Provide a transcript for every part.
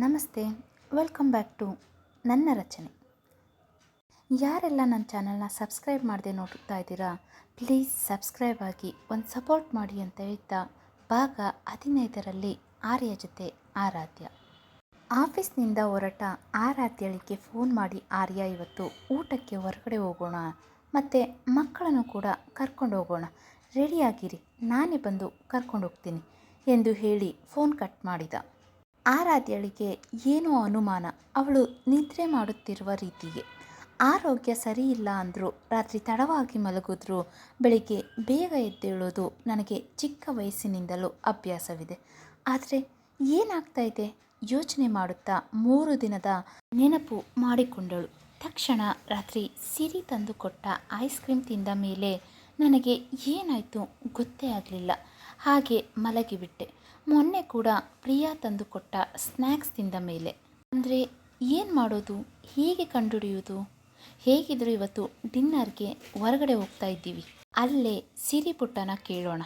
ನಮಸ್ತೆ, welcome back to ನನ್ನ ರಚನೆ. ಯಾರೆಲ್ಲ ನನ್ನ ಚಾನಲ್ನ ಸಬ್ಸ್ಕ್ರೈಬ್ ಮಾಡದೆ ನೋಡ್ತಾ ಇದ್ದೀರಾ, ಪ್ಲೀಸ್ ಸಬ್ಸ್ಕ್ರೈಬ್ ಆಗಿ ಒಂದು ಸಪೋರ್ಟ್ ಮಾಡಿ ಅಂತ ಹೇಳ್ತಾ ಭಾಗ ಹದಿನೈದರಲ್ಲಿ ಆರ್ಯ ಜೊತೆ ಆರಾಧ್ಯ. ಆಫೀಸ್ನಿಂದ ಹೊರಟ ಆರಾಧ್ಯಳಿಗೆ ಫೋನ್ ಮಾಡಿ ಆರ್ಯ, ಇವತ್ತು ಊಟಕ್ಕೆ ಹೊರಗಡೆ ಹೋಗೋಣ, ಮತ್ತು ಮಕ್ಕಳನ್ನು ಕೂಡ ಕರ್ಕೊಂಡು ಹೋಗೋಣ. ರೆಡಿಯಾಗಿರಿ ನಾನೇ ಬಂದು ಕರ್ಕೊಂಡು ಹೋಗ್ತೀನಿ ಎಂದು ಹೇಳಿ ಫೋನ್ ಕಟ್ ಮಾಡಿದ. ಆರಾಧ್ಯಳಿಗೆ ಏನೋ ಅನುಮಾನ. ಅವಳು ನಿದ್ರೆ ಮಾಡುತ್ತಿರುವ ರೀತಿಗೆ. ಆರೋಗ್ಯ ಸರಿ ಇಲ್ಲ ಅಂದರು, ರಾತ್ರಿ ತಡವಾಗಿ ಮಲಗಿದ್ರು ಬೆಳಿಗ್ಗೆ ಬೇಗ ಎದ್ದೇಳೋದು ನನಗೆ ಚಿಕ್ಕ ವಯಸ್ಸಿನಿಂದಲೂ ಅಭ್ಯಾಸವಿದೆ. ಆದರೆ ಏನಾಗ್ತಾ ಇದೆ ಯೋಚನೆ ಮಾಡುತ್ತಾ ಮೂರು ದಿನದ ನೆನಪು ಮಾಡಿಕೊಂಡಳು. ತಕ್ಷಣ ರಾತ್ರಿ ಸಿರಿ ತಂದು ಕೊಟ್ಟ ಐಸ್ ಕ್ರೀಮ್ ತಿಂದ ಮೇಲೆ ನನಗೆ ಏನಾಯಿತು ಗೊತ್ತೇ ಆಗಲಿಲ್ಲ. ಹಾಗೆ ಮಲಗಿಬಿಟ್ಟೆ. ಮೊನ್ನೆ ಕೂಡ ಪ್ರಿಯಾ ತಂದು ಕೊಟ್ಟ ಸ್ನ್ಯಾಕ್ಸ್ ತಿಂದ ಮೇಲೆ. ಅಂದರೆ ಏನು ಮಾಡೋದು? ಹೇಗೆ ಕಂಡುಹಿಡಿಯೋದು ಹೇಗಿದ್ರು ಇವತ್ತು ಡಿನ್ನರ್ಗೆ ಹೊರಗಡೆ ಹೋಗ್ತಾ ಇದ್ದೀವಿ. ಅಲ್ಲೇ ಸಿರಿ ಪುಟ್ಟನ ಕೇಳೋಣ.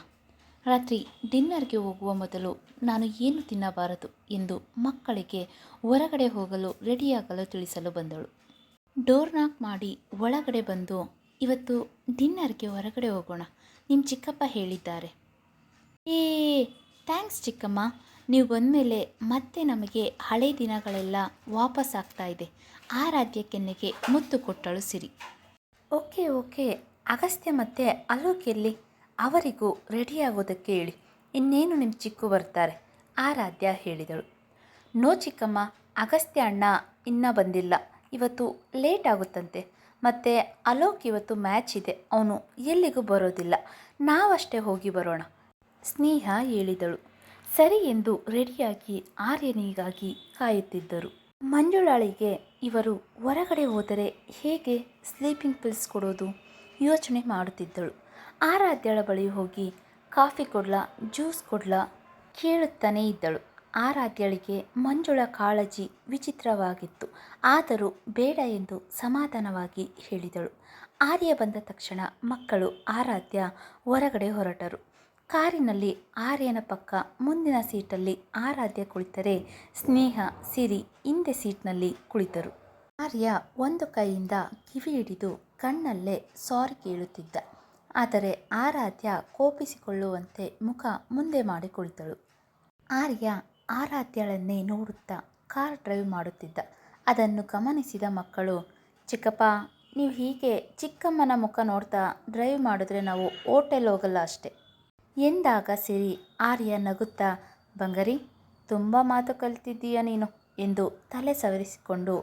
ರಾತ್ರಿ ಡಿನ್ನರ್ಗೆ ಹೋಗುವ ಮೊದಲು ನಾನು ಏನು ತಿನ್ನಬಾರದು ಎಂದು ಮಕ್ಕಳಿಗೆ ಹೊರಗಡೆ ಹೋಗಲು ರೆಡಿಯಾಗಲು ತಿಳಿಸಲು ಬಂದಳು. ಡೋರ್ ನಾಕ್ ಮಾಡಿ ಒಳಗಡೆ ಬಂದು, ಇವತ್ತು ಡಿನ್ನರ್ಗೆ ಹೊರಗಡೆ ಹೋಗೋಣ. ನಿಮ್ಮ ಚಿಕ್ಕಪ್ಪ ಹೇಳಿದ್ದಾರೆ. ಏ ಥ್ಯಾಂಕ್ಸ್ ಚಿಕ್ಕಮ್ಮ, ನೀವು ಬಂದಮೇಲೆ ಮತ್ತೆ ನಮಗೆ ಹಳೆ ದಿನಗಳೆಲ್ಲ ವಾಪಸ್ ಆಗ್ತಾ ಇದೆ. ಆರಾಧ್ಯ ಕೆನ್ನೆಗೆ ಮುತ್ತು ಕೊಟ್ಟಳು ಸಿರಿ. Okay okay. ಅಗಸ್ತ್ಯ ಮತ್ತೆ ಮತ್ತು ಅಲೋಕೆಲ್ಲಿ ಅವರಿಗೂ ರೆಡಿಯಾಗೋದಕ್ಕೆ ಹೇಳಿ. ಇನ್ನೇನು ನಿಮ್ಮ ಚಿಕ್ಕು ಬರ್ತಾರೆ? ಆರಾಧ್ಯ ಹೇಳಿದಳು. ನೋ ಚಿಕ್ಕಮ್ಮ, ಅಗಸ್ತ್ಯ ಅಣ್ಣ ಇನ್ನೂ ಬಂದಿಲ್ಲ. ಇವತ್ತು ಲೇಟ್ ಆಗುತ್ತಂತೆ. ಮತ್ತು ಅಲೋಕ್ ಇವತ್ತು ಮ್ಯಾಚ್ ಇದೆ. ಅವನು ಎಲ್ಲಿಗೂ ಬರೋದಿಲ್ಲ. ನಾವಷ್ಟೇ ಹೋಗಿ ಬರೋಣ. ಸ್ನೇಹ ಹೇಳಿದಳು. ಸರಿ ಎಂದು ರೆಡಿಯಾಗಿ ಆರ್ಯನಿಗಾಗಿ ಕಾಯುತ್ತಿದ್ದರು. ಮಂಜುಳಾಳಿಗೆ ಇವರು ಹೊರಗಡೆ ಹೋದರೆ ಹೇಗೆ ಸ್ಲೀಪಿಂಗ್ ಪಿಲ್ಸ್ ಕೊಡೋದು ಯೋಚನೆ ಮಾಡುತ್ತಿದ್ದಳು. ಆರಾಧ್ಯಳ ಬಳಿ ಹೋಗಿ ಕಾಫಿ ಕೊಡ್ಲಾ, ಜ್ಯೂಸ್ ಕೊಡ್ಲಾ ಕೇಳುತ್ತಾನೇ ಇದ್ದಳು. ಆರಾಧ್ಯಳಿಗೆ ಮಂಜುಳ ಕಾಳಜಿ ವಿಚಿತ್ರವಾಗಿತ್ತು. ಆದರೂ ಬೇಡ ಎಂದು ಸಮಾಧಾನವಾಗಿ ಹೇಳಿದಳು. ಆರ್ಯ ಬಂದ ತಕ್ಷಣ ಮಕ್ಕಳು ಆರಾಧ್ಯ ಹೊರಗಡೆ ಹೊರಟರು. ಕಾರಿನಲ್ಲಿ ಆರ್ಯನ ಪಕ್ಕ ಮುಂದಿನ ಸೀಟಲ್ಲಿ ಆರಾಧ್ಯ ಕುಳಿತರೆ, ಸ್ನೇಹ ಸಿರಿ ಹಿಂದೆ ಸೀಟ್ನಲ್ಲಿ ಕುಳಿತರು. ಆರ್ಯ ಒಂದು ಕೈಯಿಂದ ಕಿವಿ ಹಿಡಿದು ಕಣ್ಣಲ್ಲೇ ಸಾರಿ ಕೇಳುತ್ತಿದ್ದ. ಆದರೆ ಆರಾಧ್ಯ ಕೋಪಿಸಿಕೊಳ್ಳುವಂತೆ ಮುಖ ಮುಂದೆ ಮಾಡಿ ಕುಳಿತಳು. ಆರ್ಯ ಆರಾಧ್ಯಳನ್ನೇ ನೋಡುತ್ತಾ ಕಾರ್ ಡ್ರೈವ್ ಮಾಡುತ್ತಿದ್ದ. ಅದನ್ನು ಗಮನಿಸಿದ ಮಕ್ಕಳು, ಚಿಕ್ಕಪ್ಪ, ನೀವು ಹೀಗೆ ಚಿಕ್ಕಮ್ಮನ ಮುಖ ನೋಡ್ತಾ ಡ್ರೈವ್ ಮಾಡಿದ್ರೆ ನಾವು ಓಟೆಲ್ ಹೋಗಲ್ಲ ಅಷ್ಟೆ. ಎಂದಾಗ ಸಿರಿ ಆರ್ಯ ನಗುತ್ತಾ, ಬಂಗರಿ, ತುಂಬ ಮಾತು ಕಲಿತಿದ್ದೀಯ ನೀನು? ಎಂದು ತಲೆ ಸವರಿಸಿಕೊಂಡು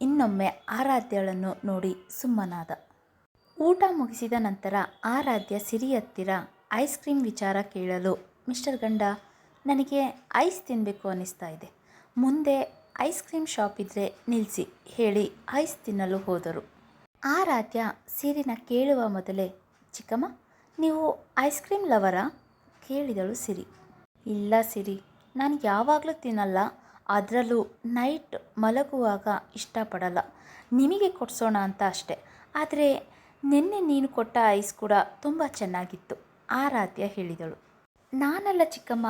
ಇನ್ನೊಮ್ಮೆ ಆರಾಧ್ಯಳನ್ನು ನೋಡಿ ಸುಮ್ಮನಾದ. ಊಟ ಮುಗಿಸಿದ ನಂತರ ಆರಾಧ್ಯ ಸಿರಿ ಹತ್ತಿರ ಐಸ್ ಕ್ರೀಮ್ ವಿಚಾರ ಕೇಳಲು, ಮಿಸ್ಟರ್ ಗಂಡ, ನನಗೆ ಐಸ್ ತಿನ್ನಬೇಕು ಅನ್ನಿಸ್ತಾ ಇದೆ. ಮುಂದೆ ಐಸ್ ಕ್ರೀಮ್ ಶಾಪ್ ಇದ್ದರೆ ನಿಲ್ಲಿಸಿ ಹೇಳಿ ಐಸ್ ತಿನ್ನಲು ಹೋದರು. ಆರಾಧ್ಯ ಸಿರಿನ ಕೇಳುವ ಮೊದಲೇ, ಚಿಕ್ಕಮ್ಮ, ನೀವು ಐಸ್ ಕ್ರೀಮ್ ಲವರಾ? ಕೇಳಿದಳು ಸಿರಿ. ಇಲ್ಲ ಸಿರಿ, ನಾನು ಯಾವಾಗಲೂ ತಿನ್ನಲ್ಲ. ಅದರಲ್ಲೂ ನೈಟ್ ಮಲಗುವಾಗ ಇಷ್ಟಪಡಲ್ಲ. ನಿಮಗೆ ಕೊಡಿಸೋಣ ಅಂತ ಅಷ್ಟೆ. ಆದರೆ ನಿನ್ನೆ ನೀನು ಕೊಟ್ಟ ಐಸ್ ಕೂಡ ತುಂಬ ಚೆನ್ನಾಗಿತ್ತು, ಆರಾಧ್ಯ ಹೇಳಿದಳು. ನಾನಲ್ಲ ಚಿಕ್ಕಮ್ಮ,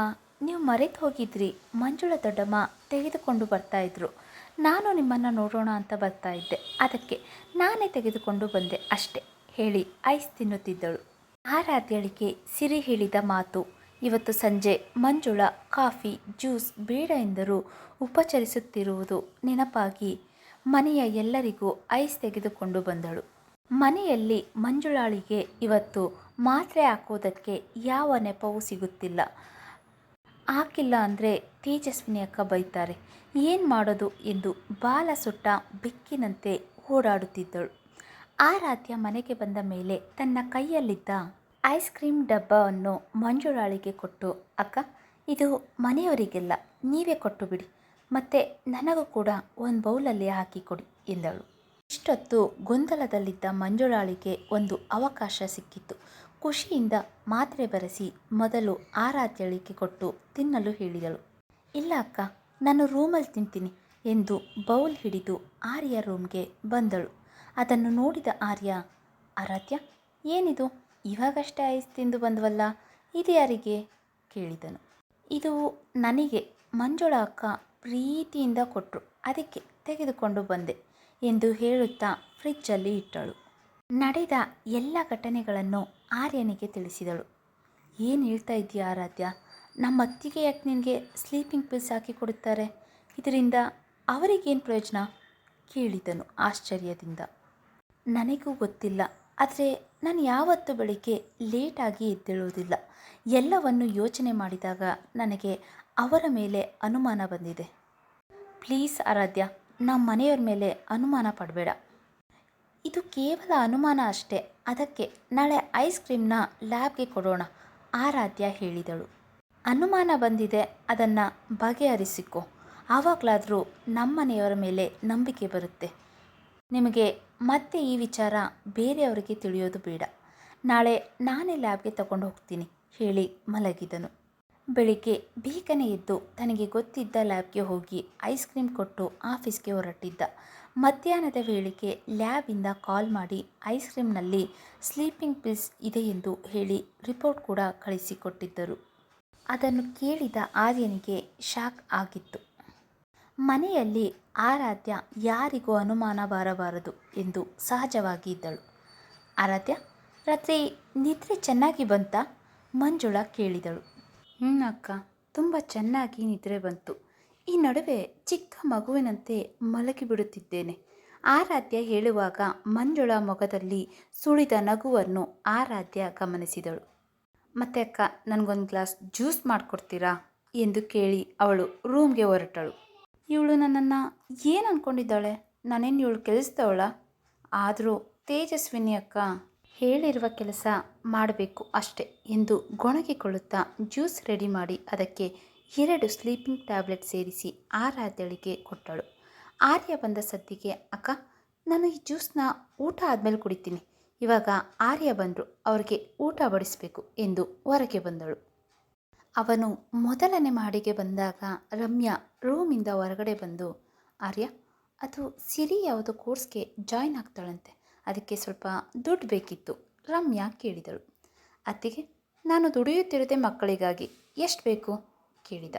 ನೀವು ಮರೆತು ಹೋಗಿದ್ರಿ. ಮಂಜುಳ ದೊಡ್ಡಮ್ಮ ತೆಗೆದುಕೊಂಡು ಬರ್ತಾ ಇದ್ರು. ನಾನು ನಿಮ್ಮನ್ನು ನೋಡೋಣ ಅಂತ ಬರ್ತಾ ಇದ್ದೆ. ಅದಕ್ಕೆ ನಾನೇ ತೆಗೆದುಕೊಂಡು ಬಂದೆ ಅಷ್ಟೆ, ಹೇಳಿ ಐಸ್ ತಿನ್ನುತ್ತಿದ್ದಳು. ಆರಾಧ್ಯಳಿಗೆ ಸಿರಿ ಹೇಳಿದ ಮಾತು. ಇವತ್ತು ಸಂಜೆ ಮಂಜುಳ, ಕಾಫಿ, ಜ್ಯೂಸ್ ಬೇಡ ಎಂದರೂ ಉಪಚರಿಸುತ್ತಿರುವುದು ನೆನಪಾಗಿ ಮನೆಯ ಎಲ್ಲರಿಗೂ ಐಸ್ ತೆಗೆದುಕೊಂಡು ಬಂದಳು. ಮನೆಯಲ್ಲಿ ಮಂಜುಳಾಳಿಗೆ ಇವತ್ತು ಮಾತ್ರೆ ಹಾಕೋದಕ್ಕೆ ಯಾವ ನೆಪವೂ ಸಿಗುತ್ತಿಲ್ಲ. ಹಾಕಿಲ್ಲ ಅಂದರೆ ತೇಜಸ್ವಿನಿ ಅಕ್ಕ ಬೈತಾರೆ. ಏನು ಮಾಡೋದು ಎಂದು ಬಾಲ ಸುಟ್ಟ ಬೆಕ್ಕಿನಂತೆ ಓಡಾಡುತ್ತಿದ್ದಳು. ಆರಾಧ್ಯ ಮನೆಗೆ ಬಂದ ಮೇಲೆ ತನ್ನ ಕೈಯಲ್ಲಿದ್ದ ಐಸ್ ಕ್ರೀಮ್ ಡಬ್ಬವನ್ನು ಮಂಜುಳಾಳಿಗೆ ಕೊಟ್ಟು, ಅಕ್ಕ, ಇದು ಮನೆಯವರಿಗೆಲ್ಲ, ನೀವೇ ಕೊಟ್ಟು ಬಿಡಿ, ಮತ್ತು ನನಗೂ ಕೂಡ ಒಂದು ಬೌಲಲ್ಲಿ ಹಾಕಿ ಕೊಡಿ, ಎಂದಳು. ಇಷ್ಟೊತ್ತು ಗೊಂದಲದಲ್ಲಿದ್ದ ಮಂಜುಳಾಳಿಗೆ ಒಂದು ಅವಕಾಶ ಸಿಕ್ಕಿತ್ತು. ಖುಷಿಯಿಂದ ಮಾತ್ರೆ ಬರೆಸಿ ಮೊದಲು ಆರಾಧ್ಯಳಿಗೆ ಕೊಟ್ಟು ತಿನ್ನಲು ಹೇಳಿದಳು. ಇಲ್ಲ, ಅಕ್ಕ, ನಾನು ರೂಮಲ್ಲಿ ತಿಂತೀನಿ, ಎಂದು ಬೌಲ್ ಹಿಡಿದು ಆರ್ಯ ರೂಮ್ಗೆ ಬಂದಳು. ಅದನ್ನು ನೋಡಿದ ಆರ್ಯ, ಆರಾಧ್ಯ, ಏನಿದು? ಇವಾಗಷ್ಟೇ ಐಸ್ ತಿಂದು ಬಂದವಲ್ಲ? ಇದು ಯಾರಿಗೆ? ಕೇಳಿದನು. ಇದು ನನಗೆ, ಮಂಜುಳ ಅಕ್ಕ ಪ್ರೀತಿಯಿಂದ ಕೊಟ್ಟರು ಅದಕ್ಕೆ ತೆಗೆದುಕೊಂಡು ಬಂದೆ ಎಂದು ಹೇಳುತ್ತಾ ಫ್ರಿಜ್ಜಲ್ಲಿ ಇಟ್ಟಳು. ನಡೆದ ಎಲ್ಲ ಘಟನೆಗಳನ್ನು ಆರ್ಯನಿಗೆ ತಿಳಿಸಿದಳು. ಏನು ಹೇಳ್ತಾ ಇದೆಯಾ ಆರಾಧ್ಯ? ನಮ್ಮ ಅತ್ತಿಗೆ ಯಾಕೆ ನಿನಗೆ ಸ್ಲೀಪಿಂಗ್ ಪಿಲ್ಸ್ ಹಾಕಿ ಕೊಡುತ್ತಾರೆ? ಇದರಿಂದ ಅವರಿಗೇನು ಪ್ರಯೋಜನ? ಕೇಳಿದನು ಆಶ್ಚರ್ಯದಿಂದ. ನನಗೂ ಗೊತ್ತಿಲ್ಲ. ಆದರೆ ನಾನು ಯಾವತ್ತೂ ಬೆಳಿಗ್ಗೆ ಲೇಟಾಗಿ ಎದ್ದೇಳುವುದಿಲ್ಲ. ಎಲ್ಲವನ್ನು ಯೋಚನೆ ಮಾಡಿದಾಗ ನನಗೆ ಅವರ ಮೇಲೆ ಅನುಮಾನ ಬಂದಿದೆ. ಪ್ಲೀಸ್ ಆರಾಧ್ಯ ನಮ್ಮ ಮನೆಯವ್ರ ಮೇಲೆ ಅನುಮಾನ ಪಡಬೇಡ. ಇದು ಕೇವಲ ಅನುಮಾನ ಅಷ್ಟೇ. ಅದಕ್ಕೆ ನಾಳೆ ಐಸ್ ಕ್ರೀಮ್ನ ಲ್ಯಾಬ್ಗೆ ಕೊಡೋಣ, ಆರಾಧ್ಯ ಹೇಳಿದಳು. ಅನುಮಾನ ಬಂದಿದೆ. ಅದನ್ನು ಬಗೆಹರಿಸಿಕೊ. ಆವಾಗಲಾದರೂ ನಮ್ಮನೆಯವರ ಮೇಲೆ ನಂಬಿಕೆ ಬರುತ್ತೆ. ನಿಮಗೆ ಮತ್ತೆ ಈ ವಿಚಾರ ಬೇರೆಯವರಿಗೆ ತಿಳಿಯೋದು ಬೇಡ. ನಾಳೆ ನಾನೇ ಲ್ಯಾಬ್ಗೆ ತಗೊಂಡು ಹೋಗ್ತೀನಿ, ಹೇಳಿ ಮಲಗಿದನು. ಬೆಳಿಗ್ಗೆ ಬೇಗನೆ ಎದ್ದು ತನಗೆ ಗೊತ್ತಿದ್ದ ಲ್ಯಾಬ್ಗೆ ಹೋಗಿ ಐಸ್ ಕ್ರೀಮ್ ಕೊಟ್ಟು ಆಫೀಸ್ಗೆ ಹೊರಟಿದ್ದ. ಮಧ್ಯಾಹ್ನದ ವೇಳೆಗೆ ಲ್ಯಾಬಿಂದ ಕಾಲ್ ಮಾಡಿ ಐಸ್ ಕ್ರೀಮ್ನಲ್ಲಿ ಸ್ಲೀಪಿಂಗ್ ಪಿಲ್ಸ್ ಇದೆ ಎಂದು ಹೇಳಿ ರಿಪೋರ್ಟ್ ಕೂಡ ಕಳಿಸಿಕೊಟ್ಟಿದ್ದರು. ಅದನ್ನು ಕೇಳಿದ ಆರ್ಯನಿಗೆ ಶಾಕ್ ಆಗಿತ್ತು. ಮನೆಯಲ್ಲಿ ಆರಾಧ್ಯ ಯಾರಿಗೂ ಅನುಮಾನ ಬರಬಾರದು ಎಂದು ಸಹಜವಾಗಿ ಇದ್ದಳು. ಆರಾಧ್ಯ, ರಾತ್ರಿ ನಿದ್ರೆ ಚೆನ್ನಾಗಿ ಬಂತ? ಮಂಜುಳ ಕೇಳಿದಳು. ಹ್ಞೂ ಅಕ್ಕ, ತುಂಬ ಚೆನ್ನಾಗಿ ನಿದ್ರೆ ಬಂತು. ಈ ನಡುವೆ ಚಿಕ್ಕ ಮಗುವಿನಂತೆ ಮಲಗಿಬಿಡುತ್ತಿದ್ದೇನೆ. ಆರಾಧ್ಯ ಹೇಳುವಾಗ ಮಂಜುಳ ಮೊಗದಲ್ಲಿ ಸುಳಿದ ನಗುವನ್ನು ಆರಾಧ್ಯ ಗಮನಿಸಿದಳು. ಮತ್ತೆ ಅಕ್ಕ, ನನಗೊಂದು ಗ್ಲಾಸ್ ಜ್ಯೂಸ್ ಮಾಡಿಕೊಡ್ತೀರಾ? ಎಂದು ಕೇಳಿ ಅವಳು ರೂಮ್ಗೆ ಹೊರಟಳು. ಇವಳು ನನ್ನನ್ನು ಏನು ಅಂದ್ಕೊಂಡಿದ್ದಾಳೆ ನಾನೇನು ಇವಳು ಕೆಲಸದವಳ? ಆದರೂ ತೇಜಸ್ವಿನಿ ಅಕ್ಕ ಹೇಳಿರುವ ಕೆಲಸ ಮಾಡಬೇಕು ಅಷ್ಟೆ ಎಂದು ಗೊಣಗಿಕೊಳ್ಳುತ್ತಾ ಜ್ಯೂಸ್ ರೆಡಿ ಮಾಡಿ ಅದಕ್ಕೆ ಎರಡು ಸ್ಲೀಪಿಂಗ್ ಟ್ಯಾಬ್ಲೆಟ್ ಸೇರಿಸಿ ಆರಾಧ್ಯಳಿಗೆ ಕೊಟ್ಟಳು. ಆರ್ಯ ಬಂದ ಸದ್ದಿಗೆ, ಅಕ್ಕ, ನಾನು ಈ ಜ್ಯೂಸ್ನ ಊಟ ಆದಮೇಲೆ ಕುಡಿತೀನಿ. ಇವಾಗ ಆರ್ಯ ಬಂದರು, ಅವ್ರಿಗೆ ಊಟ ಬಡಿಸಬೇಕು ಎಂದು ಹೊರಗೆ ಬಂದಳು. ಅವನು ಮೊದಲನೇ ಮಾಡಿಗೆ ಬಂದಾಗ ರಮ್ಯಾ ರೂಮಿಂದ ಹೊರಗಡೆ ಬಂದು, ಆರ್ಯ, ಅದು ಸಿರಿ ಯಾವುದೋ ಕೋರ್ಸ್ಗೆ ಜಾಯ್ನ್ ಆಗ್ತಾಳಂತೆ. ಅದಕ್ಕೆ ಸ್ವಲ್ಪ ದುಡ್ಡು ಬೇಕಿತ್ತು, ರಮ್ಯಾ ಕೇಳಿದಳು. ಅತ್ತಿಗೆ, ನಾನು ದುಡಿಯುತ್ತಿರೋದೇ ಮಕ್ಕಳಿಗಾಗಿ ಎಷ್ಟು ಬೇಕು? ಕೇಳಿದ.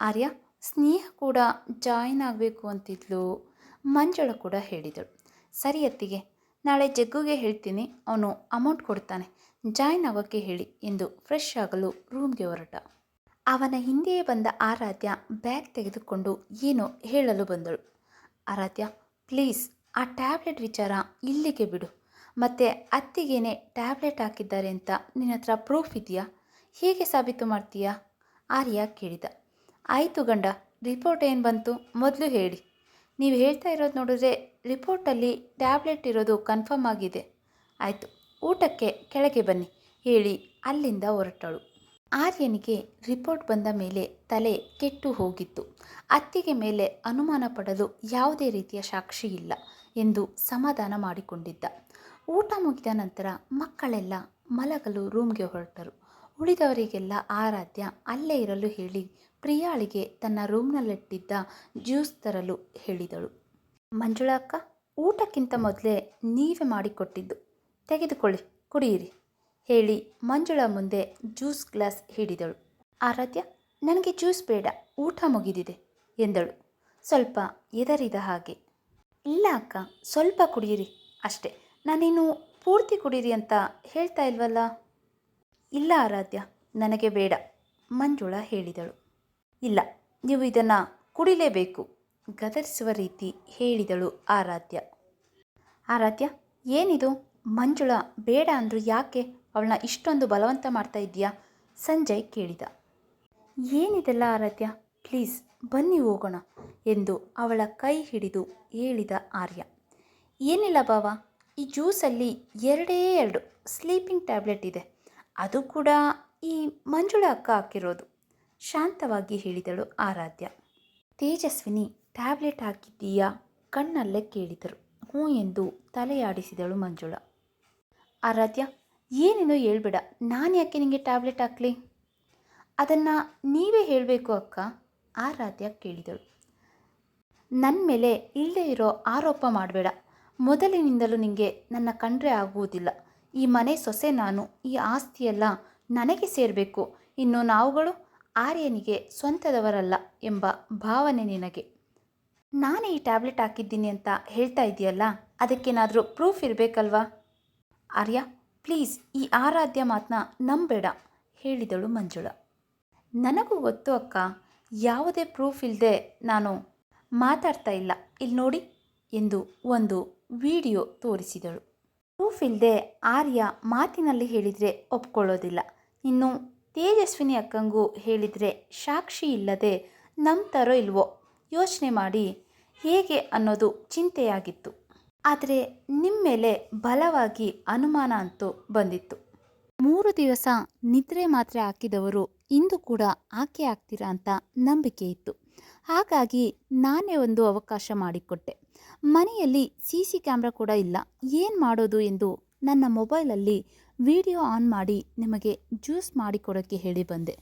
ಆರ್ಯ, ಸ್ನೇಹ ಕೂಡ ಜಾಯ್ನ್ ಆಗಬೇಕು ಅಂತಿದ್ಲು, ಮಂಜುಳ ಕೂಡ ಹೇಳಿದಳು. ಸರಿ ಅತ್ತಿಗೆ, ನಾಳೆ ಜಗ್ಗುಗೆ ಹೇಳ್ತೀನಿ, ಅವನು ಅಮೌಂಟ್ ಕೊಡ್ತಾನೆ. ಜಾಯ್ನ್ ಆಗೋಕ್ಕೆ ಹೇಳಿ ಎಂದು ಫ್ರೆಶ್ ಆಗಲು ರೂಮ್ಗೆ ಹೊರಟ. ಅವನ ಹಿಂದೆಯೇ ಬಂದ ಆರಾಧ್ಯ ಬ್ಯಾಗ್ ತೆಗೆದುಕೊಂಡು ಏನೋ ಹೇಳಲು ಬಂದಳು. ಆರಾಧ್ಯ, ಪ್ಲೀಸ್, ಆ ಟ್ಯಾಬ್ಲೆಟ್ ವಿಚಾರ ಇಲ್ಲಿಗೆ ಬಿಡು. ಮತ್ತು ಅತ್ತಿಗೇನೆ ಟ್ಯಾಬ್ಲೆಟ್ ಹಾಕಿದ್ದಾರೆ ಅಂತ ನಿನ್ನ ಹತ್ರ ಪ್ರೂಫ್ ಇದೆಯಾ? ಹೇಗೆ ಸಾಬೀತು ಮಾಡ್ತೀಯಾ? ಆರ್ಯ ಕೇಳಿದ. ಆಯಿತು ಗಂಡ, ರಿಪೋರ್ಟ್ ಏನು ಬಂತು? ಮೊದಲು ಹೇಳಿ. ನೀವು ಹೇಳ್ತಾ ಇರೋದು ನೋಡಿದ್ರೆ ರಿಪೋರ್ಟಲ್ಲಿ ಟ್ಯಾಬ್ಲೆಟ್ ಇರೋದು ಕನ್ಫರ್ಮ್ ಆಗಿದೆ. ಆಯಿತು ಊಟಕ್ಕೆ ಕೆಳಗೆ ಬನ್ನಿ, ಹೇಳಿ ಅಲ್ಲಿಂದ ಹೊರಟಳು. ಆರ್ಯನಿಗೆ ರಿಪೋರ್ಟ್ ಬಂದ ಮೇಲೆ ತಲೆ ಕೆಟ್ಟು ಹೋಗಿತ್ತು. ಅತ್ತಿಗೆ ಮೇಲೆ ಅನುಮಾನ ಪಡಲು ಯಾವುದೇ ರೀತಿಯ ಸಾಕ್ಷಿ ಇಲ್ಲ ಎಂದು ಸಮಾಧಾನ ಮಾಡಿಕೊಂಡಿದ್ದ. ಊಟ ಮುಗಿದ ನಂತರ ಮಕ್ಕಳೆಲ್ಲ ಮಲಗಲು ರೂಮ್ಗೆ ಹೊರಟರು. ಉಳಿದವರಿಗೆಲ್ಲ ಆರಾಧ್ಯ ಅಲ್ಲೇ ಇರಲು ಹೇಳಿ ಪ್ರಿಯಾಳಿಗೆ ತನ್ನ ರೂಮ್ನಲ್ಲಿಟ್ಟಿದ್ದ ಜ್ಯೂಸ್ ತರಲು ಹೇಳಿದಳು. ಮಂಜುಳಾ ಅಕ್ಕ, ಊಟಕ್ಕಿಂತ ಮೊದಲೇ ನೀವೇ ಮಾಡಿಕೊಟ್ಟಿದ್ದು. ತೆಗೆದುಕೊಳ್ಳಿ, ಕುಡಿಯಿರಿ, ಹೇಳಿ ಮಂಜುಳ ಮುಂದೆ ಜ್ಯೂಸ್ ಗ್ಲಾಸ್ ಹಿಡಿದಳು. ಆರಾಧ್ಯ, ನನಗೆ ಜ್ಯೂಸ್ ಬೇಡ, ಊಟ ಮುಗಿದಿದೆ, ಎಂದಳು. ಸ್ವಲ್ಪ ಎದರಿದ ಹಾಗೆ. ಇಲ್ಲ ಅಕ್ಕ, ಸ್ವಲ್ಪ ಕುಡಿಯಿರಿ ಅಷ್ಟೇ ನಾನೇನು ಪೂರ್ತಿ ಕುಡೀರಿ ಅಂತ ಹೇಳ್ತಾ ಇಲ್ವಲ್ಲ? ಇಲ್ಲ ಆರಾಧ್ಯ, ನನಗೆ ಬೇಡ, ಮಂಜುಳ ಹೇಳಿದಳು. ಇಲ್ಲ, ನೀವು ಇದನ್ನು ಕುಡಿಲೇಬೇಕು, ಗದರಿಸುವ ರೀತಿ ಹೇಳಿದಳು ಆರಾಧ್ಯ. ಆರಾಧ್ಯ, ಏನಿದು? ಮಂಜುಳಾ, ಬೇಡ ಅಂದ್ರು ಯಾಕೆ ಅವಳನ್ನ ಇಷ್ಟೊಂದು ಬಲವಂತ ಮಾಡ್ತಾ ಇದೆಯಾ ಸಂಜಯ್ ಕೇಳಿದ. ಏನಿದೆಲ್ಲ ಆರಾಧ್ಯ ಪ್ಲೀಸ್ ಬನ್ನಿ ಹೋಗೋಣ ಎಂದು ಅವಳ ಕೈ ಹಿಡಿದು ಹೇಳಿದ ಆರ್ಯ. ಏನಿಲ್ಲ ಬಾವ, ಈ ಜ್ಯೂಸಲ್ಲಿ ಎರಡೇ ಎರಡು ಸ್ಲೀಪಿಂಗ್ ಟ್ಯಾಬ್ಲೆಟ್ ಇದೆ. ಅದು ಕೂಡ ಈ ಮಂಜುಳ ಅಕ್ಕ ಹಾಕಿರೋದು, ಶಾಂತವಾಗಿ ಹೇಳಿದಳು ಆರಾಧ್ಯ. ತೇಜಸ್ವಿನಿ, ಟ್ಯಾಬ್ಲೆಟ್ ಹಾಕಿದ್ದೀಯಾ? ಕಣ್ಣಲ್ಲೇ ಕೇಳಿದರು. ಹ್ಞೂ ಎಂದು ತಲೆಯಾಡಿಸಿದಳು ಮಂಜುಳಾ. ಆರಾಧ್ಯ, ಏನೇನೋ ಹೇಳ್ಬೇಡ. ನಾನು ಯಾಕೆ ನಿಮಗೆ ಟ್ಯಾಬ್ಲೆಟ್ ಹಾಕಲಿ? ಅದನ್ನು ನೀವೇ ಹೇಳಬೇಕು ಅಕ್ಕ, ಆರಾಧ್ಯ ಕೇಳಿದಳು. ನನ್ನ ಮೇಲೆ ಇಲ್ಲದೇ ಇರೋ ಆರೋಪ ಮಾಡಬೇಡ. ಮೊದಲಿನಿಂದಲೂ ನಿಮಗೆ ನನ್ನ ಕಂಡ್ರೆ ಆಗುವುದಿಲ್ಲ. ಈ ಮನೆ ಸೊಸೆ ನಾನು, ಈ ಆಸ್ತಿಯೆಲ್ಲ ನನಗೆ ಸೇರಬೇಕು. ಇನ್ನು ನಾವುಗಳು ಆರ್ಯನಿಗೆ ಸ್ವಂತದವರಲ್ಲ ಎಂಬ ಭಾವನೆ ನಿನಗೆ. ನಾನೇ ಈ ಟ್ಯಾಬ್ಲೆಟ್ ಹಾಕಿದ್ದೀನಿ ಅಂತ ಹೇಳ್ತಾ ಇದೆಯಲ್ಲ, ಅದಕ್ಕೇನಾದರೂ ಪ್ರೂಫ್ ಇರಬೇಕಲ್ವಾ? ಆರ್ಯ, ಪ್ಲೀಸ್, ಈ ಆರಾಧ್ಯ ಮಾತನ್ನ ನಂಬೇಡ, ಹೇಳಿದಳು ಮಂಜುಳ. ನನಗೂ ಗೊತ್ತು ಅಕ್ಕ, ಯಾವುದೇ ಪ್ರೂಫ್ ಇಲ್ಲದೆ ನಾನು ಮಾತಾಡ್ತಾ ಇಲ್ಲ. ಇಲ್ಲಿ ನೋಡಿ, ಎಂದು ಒಂದು ವಿಡಿಯೋ ತೋರಿಸಿದಳು. ಪ್ರೂಫ್ ಇಲ್ಲದೆ ಆರ್ಯ ಮಾತಿನಲ್ಲಿ ಹೇಳಿದರೆ ಒಪ್ಕೊಳ್ಳೋದಿಲ್ಲ. ಇನ್ನು ತೇಜಸ್ವಿನಿ ಅಕ್ಕಂಗೂ ಹೇಳಿದರೆ ಸಾಕ್ಷಿ ಇಲ್ಲದೆ ನಂಬ್ತಾರೋ ಇಲ್ವೋ ಯೋಚನೆ ಮಾಡಿ ಹೇಗೆ ಅನ್ನೋದು ಚಿಂತೆಯಾಗಿತ್ತು. ಆದರೆ ನಿಮ್ಮ ಮೇಲೆ ಬಲವಾಗಿ ಅನುಮಾನ ಅಂತೂ ಬಂದಿತ್ತು. ಮೂರು ದಿವಸ ನಿದ್ರೆ ಮಾತ್ರೆ ಹಾಕಿದವರು ಇಂದು ಕೂಡ ಆಕೆ ಆಗ್ತೀರಾ ಅಂತ ನಂಬಿಕೆ ಇತ್ತು. ಹಾಗಾಗಿ ನಾನೇ ಒಂದು ಅವಕಾಶ ಮಾಡಿಕೊಟ್ಟೆ. ಮನೆಯಲ್ಲಿ ಸಿ ಸಿ ಕ್ಯಾಮ್ರಾ ಕೂಡ ಇಲ್ಲ. ಏನು ಮಾಡೋದು ಎಂದು ನನ್ನ ಮೊಬೈಲಲ್ಲಿ ವಿಡಿಯೋ ಆನ್ ಮಾಡಿ ನಿಮಗೆ ಜ್ಯೂಸ್ ಮಾಡಿಕೊಡೋಕ್ಕೆ ಹೇಳಿ ಬಂದೆ.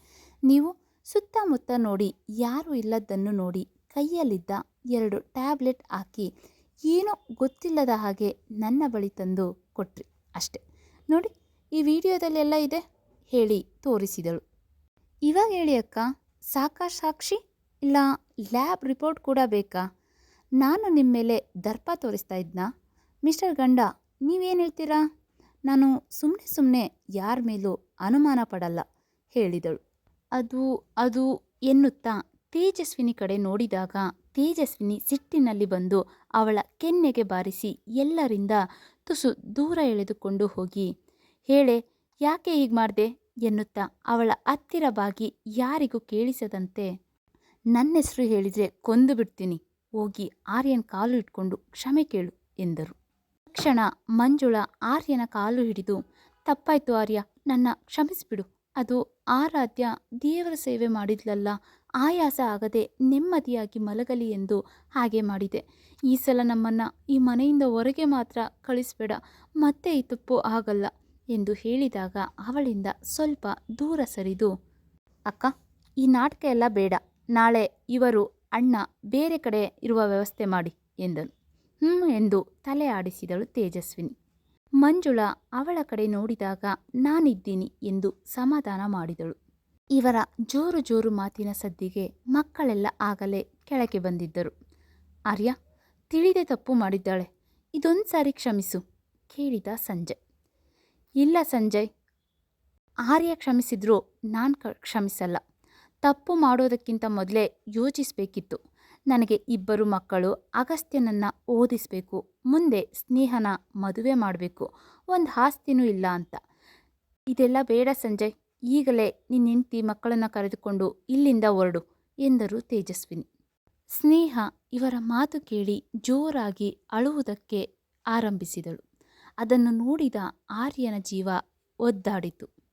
ನೀವು ಸುತ್ತಮುತ್ತ ನೋಡಿ, ಯಾರೂ ಇಲ್ಲದನ್ನು ನೋಡಿ ಕೈಯಲ್ಲಿದ್ದ ಎರಡು ಟ್ಯಾಬ್ಲೆಟ್ ಹಾಕಿ ಏನೋ ಗೊತ್ತಿಲ್ಲದ ಹಾಗೆ ನನ್ನ ಬಳಿ ತಂದು ಕೊಟ್ರಿ ಅಷ್ಟೆ. ನೋಡಿ, ಈ ವಿಡಿಯೋದಲ್ಲೆಲ್ಲ ಇದೆ ಹೇಳಿ ತೋರಿಸಿದಳು. ಇವಾಗ ಹೇಳಿ ಅಕ್ಕ, ಸಾಕಾ ಸಾಕ್ಷಿ ಇಲ್ಲ ಲ್ಯಾಬ್ ರಿಪೋರ್ಟ್ ಕೂಡ ಬೇಕಾ? ನಾನು ನಿಮ್ಮ ಮೇಲೆ ದರ್ಪ ತೋರಿಸ್ತಾ ಇದ್ನಾ. ಮಿಸ್ಟರ್ ಗಂಡ, ನೀವೇನು ಹೇಳ್ತೀರಾ? ನಾನು ಸುಮ್ಮನೆ ಸುಮ್ಮನೆ ಯಾರ ಮೇಲೂ ಅನುಮಾನ ಪಡಲ್ಲ, ಹೇಳಿದಳು. ಅದು ಅದು ಎನ್ನುತ್ತಾ ತೇಜಸ್ವಿನಿ ಕಡೆ ನೋಡಿದಾಗ ತೇಜಸ್ವಿನಿ ಸಿಟ್ಟಿನಲ್ಲಿ ಬಂದು ಅವಳ ಕೆನ್ನೆಗೆ ಬಾರಿಸಿ ಎಲ್ಲರಿಂದ ತುಸು ದೂರ ಎಳೆದುಕೊಂಡು ಹೋಗಿ. ಹೇಳೆ, ಯಾಕೆ ಹೀಗೆ ಮಾಡಿದೆ? ಎನ್ನುತ್ತಾ ಅವಳ ಹತ್ತಿರ ಬಾಗಿ ಯಾರಿಗೂ ಕೇಳಿಸದಂತೆ. ನನ್ನ ಹೆಸರು ಹೇಳಿದರೆ ಕೊಂದು ಬಿಡ್ತೀನಿ. ಹೋಗಿ ಆರ್ಯನ್ ಕಾಲು ಇಟ್ಕೊಂಡು ಕ್ಷಮೆ ಕೇಳು, ಎಂದರು. ತಕ್ಷಣ ಮಂಜುಳ ಆರ್ಯನ ಕಾಲು ಹಿಡಿದು, ತಪ್ಪಾಯ್ತು ಆರ್ಯ, ನನ್ನ ಕ್ಷಮಿಸಿಬಿಡು. ಅದು ಆರಾಧ್ಯ ದೇವರ ಸೇವೆ ಮಾಡಿದ್ಲಲ್ಲ ಆಯಾಸ ಆಗದೆ ನೆಮ್ಮದಿಯಾಗಿ ಮಲಗಲಿ ಎಂದು ಹಾಗೆ ಮಾಡಿದೆ. ಈ ಸಲ ನಮ್ಮನ್ನು ಈ ಮನೆಯಿಂದ ಹೊರಗೆ ಮಾತ್ರ ಕಳಿಸ್ಬೇಡ, ಮತ್ತೆ ಈ ತಪ್ಪು ಆಗಲ್ಲ ಎಂದು ಹೇಳಿದಾಗ ಅವಳಿಂದ ಸ್ವಲ್ಪ ದೂರ ಸರಿದು, ಅಕ್ಕ, ಈ ನಾಟಕ ಎಲ್ಲ ಬೇಡ, ನಾಳೆ ಇವರು ಅಣ್ಣ ಬೇರೆ ಕಡೆ ಇರುವ ವ್ಯವಸ್ಥೆ ಮಾಡಿ ಎಂದನು. ಹ್ಞೂ ಎಂದು ತಲೆ ಆಡಿಸಿದಳು ತೇಜಸ್ವಿನಿ. ಮಂಜುಳಾ ಅವಳ ಕಡೆ ನೋಡಿದಾಗ, ನಾನಿದ್ದೀನಿ ಎಂದು ಸಮಾಧಾನ ಮಾಡಿದಳು. ಇವರ ಜೋರು ಜೋರು ಮಾತಿನ ಸದ್ದಿಗೆ ಮಕ್ಕಳೆಲ್ಲ ಆಗಲೇ ಕೆಳಗೆ ಬಂದಿದ್ದರು. ಆರ್ಯ, ತಿಳಿದೆ ತಪ್ಪು ಮಾಡಿದ್ದಾಳೆ. ಇದೊಂದು ಸಾರಿ ಕ್ಷಮಿಸು, ಕೇಳಿದ ಸಂಜಯ್. ಇಲ್ಲ ಸಂಜಯ್, ಆರ್ಯ ಕ್ಷಮಿಸಿದ್ರೂ ನಾನು ಕ, ಕ್ಷಮಿಸಲ್ಲ. ತಪ್ಪು ಮಾಡೋದಕ್ಕಿಂತ ಮೊದಲೇ ಯೋಚಿಸಬೇಕಿತ್ತು. ನನಗೆ ಇಬ್ಬರು ಮಕ್ಕಳು ಅಗಸ್ತ್ಯನನ್ನು ಓದಿಸಬೇಕು, ಮುಂದೆ ಸ್ನೇಹನ ಮದುವೆ ಮಾಡಬೇಕು, ಒಂದು ಆಸ್ತಿನೂ ಇಲ್ಲ ಅಂತ. ಇದೆಲ್ಲ ಬೇಡ ಸಂಜಯ್. ಈಗಲೇ ನಿನ್ನ ಹೆಂಡತಿ ಮಕ್ಕಳನ್ನು ಕರೆದುಕೊಂಡು ಇಲ್ಲಿಂದ ಹೊರಡು ಎಂದರು ತೇಜಸ್ವಿನಿ. ಸ್ನೇಹ ಇವರ ಮಾತು ಕೇಳಿ ಜೋರಾಗಿ ಅಳುವುದಕ್ಕೆ ಆರಂಭಿಸಿದಳು. ಅದನ್ನು ನೋಡಿದ ಆರ್ಯನ ಜೀವ ಒದ್ದಾಡಿತು.